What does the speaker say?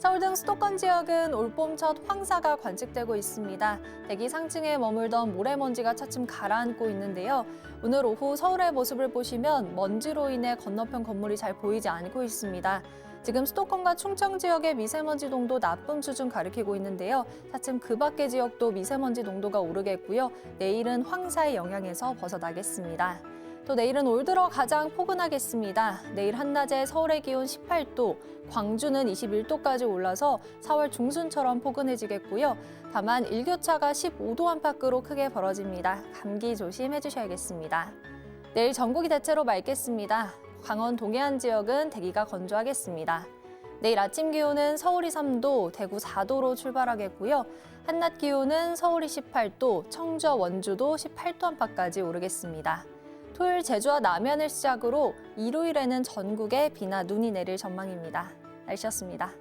서울 등 수도권 지역은 올봄 첫 황사가 관측되고 있습니다. 대기 상층에 머물던 모래먼지가 차츰 가라앉고 있는데요. 오늘 오후 서울의 모습을 보시면 먼지로 인해 건너편 건물이 잘 보이지 않고 있습니다. 지금 수도권과 충청 지역의 미세먼지 농도 나쁨 수준 가리키고 있는데요. 차츰 그 밖의 지역도 미세먼지 농도가 오르겠고요. 내일은 황사의 영향에서 벗어나겠습니다. 또 내일은 올 들어 가장 포근하겠습니다. 내일 한낮에 서울의 기온 18도, 광주는 21도까지 올라서 4월 중순처럼 포근해지겠고요. 다만 일교차가 15도 안팎으로 크게 벌어집니다. 감기 조심해 주셔야겠습니다. 내일 전국이 대체로 맑겠습니다. 강원 동해안 지역은 대기가 건조하겠습니다. 내일 아침 기온은 서울이 3도, 대구 4도로 출발하겠고요. 한낮 기온은 서울이 18도, 청주와 원주도 18도 안팎까지 오르겠습니다. 토요일 제주와 남해안을 시작으로 일요일에는 전국에 비나 눈이 내릴 전망입니다. 날씨였습니다.